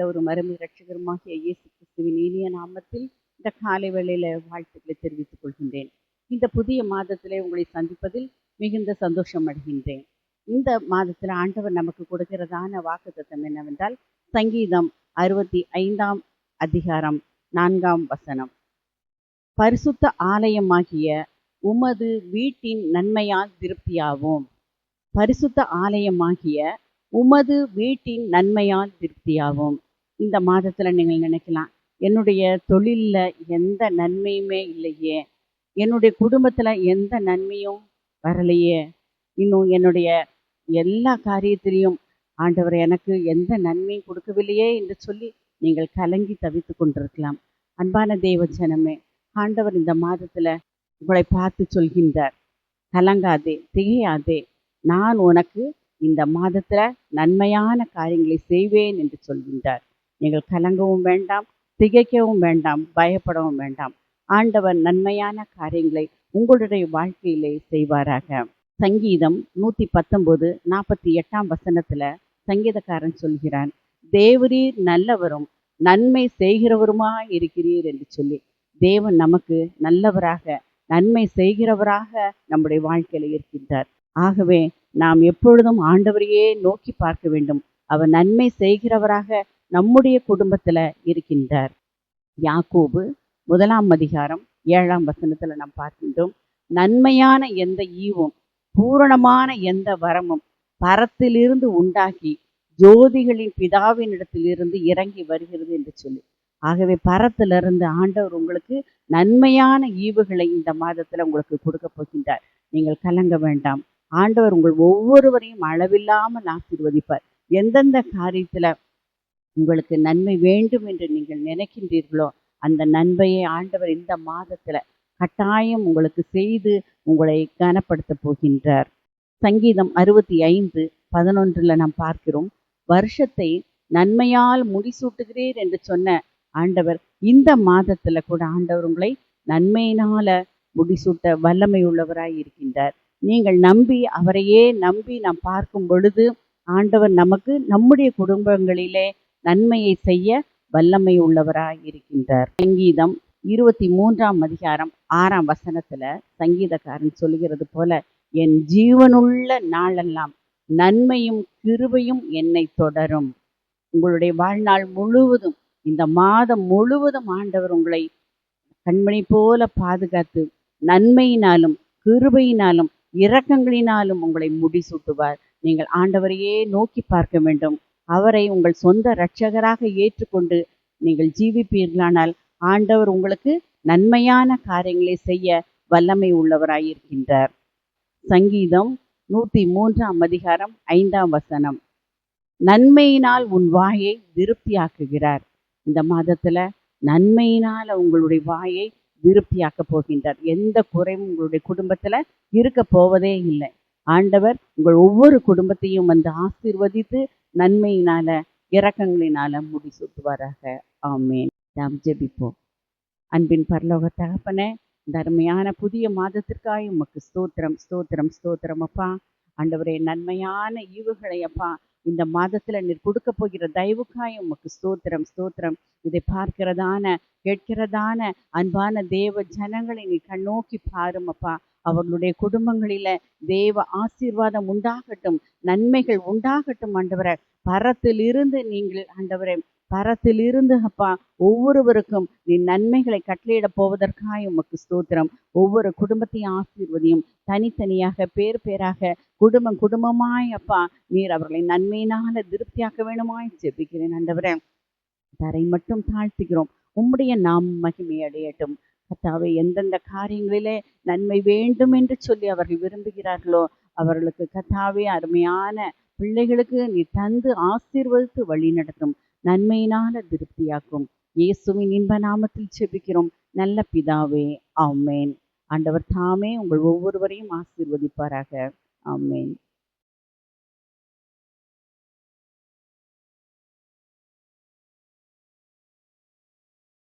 ஆண்டவரும் அருமை ரட்சகருமாகிய இயேசு கிறிஸ்துவின் இனிய நாமத்தில் இந்த காலை வேளையில் வாழ்த்துக்களை தெரிவித்துக் கொள்கின்றேன். இந்த புதிய மாதத்திலே உங்களை சந்திப்பதில் மிகுந்த சந்தோஷம் அடைகின்றேன். இந்த மாதத்தில் ஆண்டவர் நமக்கு கொடுக்கிறதான வாக்குத்தத்தம் என்னவென்றால் சங்கீதம் அறுபத்தி ஐந்தாம் அதிகாரம் நான்காம் வசனம். பரிசுத்த ஆலயமாகிய உமது வீட்டின் நன்மையால் திருப்தியாவோம். பரிசுத்த ஆலயமாகிய உமது வீட்டின் நன்மையால் திருப்தியாகும் இந்த மாதத்துல நீங்கள் நினைக்கலாம். என்னுடைய தொழில்ல எந்த நன்மையுமே இல்லையே. என்னுடைய குடும்பத்துல எந்த நன்மையும் வரலையே. இன்னும் என்னுடைய எல்லா காரியத்திலையும் ஆண்டவர் எனக்கு எந்த நன்மையும் கொடுக்கவில்லையே என்று சொல்லி நீங்கள் கலங்கி தவித்து கொண்டிருக்கலாம். அன்பான தேவ ஜனமே ஆண்டவர் இந்த மாதத்துல உங்களை பார்த்து சொல்கின்றார். கலங்காதே திகையாதே. நான் உனக்கு இந்த மாதத்துல நன்மையான காரியங்களை செய்வேன் என்று சொல்கின்றார். நீங்கள் கலங்கவும் வேண்டாம் திகைக்கவும் வேண்டாம் பயப்படவும் வேண்டாம். ஆண்டவர் நன்மையான காரியங்களை உங்களுடைய வாழ்க்கையிலே செய்வாராக. சங்கீதம் நூத்தி பத்தொன்பது நாற்பத்தி எட்டாம் வசனத்துல சங்கீதக்காரன் சொல்கிறான் தேவரீர் நல்லவரும் நன்மை செய்கிறவருமா இருக்கிறீர் என்று சொல்லி. தேவன் நமக்கு நல்லவராக நன்மை செய்கிறவராக நம்முடைய வாழ்க்கையில இருக்கின்றார். ஆகவே நாம் எப்பொழுதும் ஆண்டவரையே நோக்கி பார்க்க வேண்டும். அவர் நன்மை செய்கிறவராக நம்முடைய குடும்பத்துல இருக்கின்றார். யாக்கோபு முதலாம் அதிகாரம் ஏழாம் வசனத்துல நாம் பார்க்கின்றோம் நன்மையான எந்த ஈவும் பூரணமான எந்த வரமும் பரத்திலிருந்து உண்டாகி ஜோதிகளின் பிதாவினிடத்திலிருந்து இறங்கி வருகிறது என்று சொல்லி. ஆகவே பரத்திலிருந்து ஆண்டவர் உங்களுக்கு நன்மையான ஈவுகளை இந்த மாதத்துல உங்களுக்கு கொடுக்க போகின்றார். நீங்கள் கலங்க வேண்டாம். ஆண்டவர் உங்கள் ஒவ்வொருவரையும் அளவில்லாமல் ஆசீர்வதிப்பார். எந்தெந்த காரியத்தில் உங்களுக்கு நன்மை வேண்டும் என்று நீங்கள் நினைக்கின்றீர்களோ அந்த நன்மையை ஆண்டவர் இந்த மாதத்துல கட்டாயம் உங்களுக்கு செய்து உங்களை கனப்படுத்த போகின்றார். சங்கீதம் அறுபத்தி ஐந்து பதினொன்றுல நாம் பார்க்கிறோம் வருஷத்தை நன்மையால் முடிசூட்டுகிறீர் என்று சொன்ன ஆண்டவர் இந்த மாதத்துல கூட ஆண்டவர் உங்களை நன்மையினால முடிசூட்ட வல்லமை உள்ளவராய் இருக்கின்றார். நீங்கள் நம்பி அவரையே நம்பி நாம் பார்க்கும் பொழுது ஆண்டவர் நமக்கு நம்முடைய குடும்பங்களிலே நன்மையை செய்ய வல்லமை உள்ளவராய் இருக்கின்றார் சங்கீதம் இருபத்தி மூன்றாம் அதிகாரம் ஆறாம் வசனத்துல சங்கீதக்காரன் சொல்லுகிறது போல என் ஜீவனுள்ள நாளெல்லாம் நன்மையும் கிருபையும் என்னை தொடரும். உங்களுடைய வாழ்நாள் முழுவதும் இந்த மாதம் முழுவதும் ஆண்டவர் உங்களை கண்மணி போல பாதுகாத்து நன்மையினாலும் கிருபையினாலும் இரக்கங்களினாலும் உங்களை முடிசூட்டுவார். நீங்கள் ஆண்டவரையே நோக்கி பார்க்க வேண்டும். அவரை உங்கள் சொந்த இரட்சகராக ஏற்றுக்கொண்டு நீங்கள் ஜீவிப்பீர்களானால் ஆண்டவர் உங்களுக்கு நன்மையான காரியங்களை செய்ய வல்லமை உள்ளவராயிருக்கின்றார். சங்கீதம் நூத்தி மூன்றாம் அதிகாரம் ஐந்தாம் வசனம். நன்மையினால் உன் வாயை திருப்தியாக்குகிறார் இந்த மாதத்துல நன்மையினால் உங்களுடைய வாயை திருப்தியாக்க போகின்றார். எந்த குறையும் உங்களுடைய குடும்பத்துல இருக்க போவதே இல்லை. ஆண்டவர் உங்கள் ஒவ்வொரு குடும்பத்தையும் வந்து ஆசீர்வதித்து நன்மையினால இரக்கங்களினால முடிசூட்டுவாராக. ஆமேன். நாம் ஜெபிப்போம். அன்பின் பரலோக தகப்பன இந்த அருமையான புதிய மாதத்திற்காக உமக்கு ஸ்தோத்திரம் ஸ்தோத்திரம் ஸ்தோத்திரம் அப்பா. ஆண்டவரே நன்மையான ஈவுகளை அப்பா. இந்த மாதத்துல நீர் கொடுக்க போகிற தயவுக்காய் உமக்கு ஸ்தோத்திரம் ஸ்தோத்திரம். இதை பார்க்கிறதான கேட்கிறதான அன்பான தேவ ஜனங்களை நீ கண்ணோக்கி பாரும் அப்பா. அவர்களுடைய குடும்பங்களில தேவ ஆசீர்வாதம் உண்டாகட்டும் நன்மைகள் உண்டாகட்டும் ஆண்டவரை. பரத்திலிருந்து நீங்கள் ஆண்டவரை பரத்திலிருந்து அப்பா ஒவ்வொருவருக்கும் நீ நன்மைகளை கட்டளையிட போவதற்காக உமக்கு ஸ்தோத்திரம். ஒவ்வொரு குடும்பத்தையும் ஆசீர்வதியும். தனித்தனியாக பேர் பேராக குடும்பம் குடும்பமாய் அப்பா நீர் அவர்களை நன்மையினால திருப்தியாக்க வேணுமாய் ஜெபிக்கிறேன் ஆண்டவரே. தரை மட்டும் தாழ்த்துகிறோம். உம்முடைய நாம் மகிமை அடையட்டும். கத்தாவை எந்தெந்த காரியங்களிலே நன்மை வேண்டும் என்று சொல்லி அவர்கள் விரும்புகிறார்களோ அவர்களுக்கு கத்தாவே அருமையான பிள்ளைகளுக்கு நீ தந்து ஆசீர்வதித்து வழி நடத்தும் நன்மையினால திருப்தியாக்கும். இயேசுவின் இன்ப நாமத்தில் செபிக்கிறோம். நல்ல பிதாவே ஆமேன். ஆண்டவர் தாமே உங்கள் ஒவ்வொருவரையும் ஆசீர்வதிப்பாராக. ஆமேன்.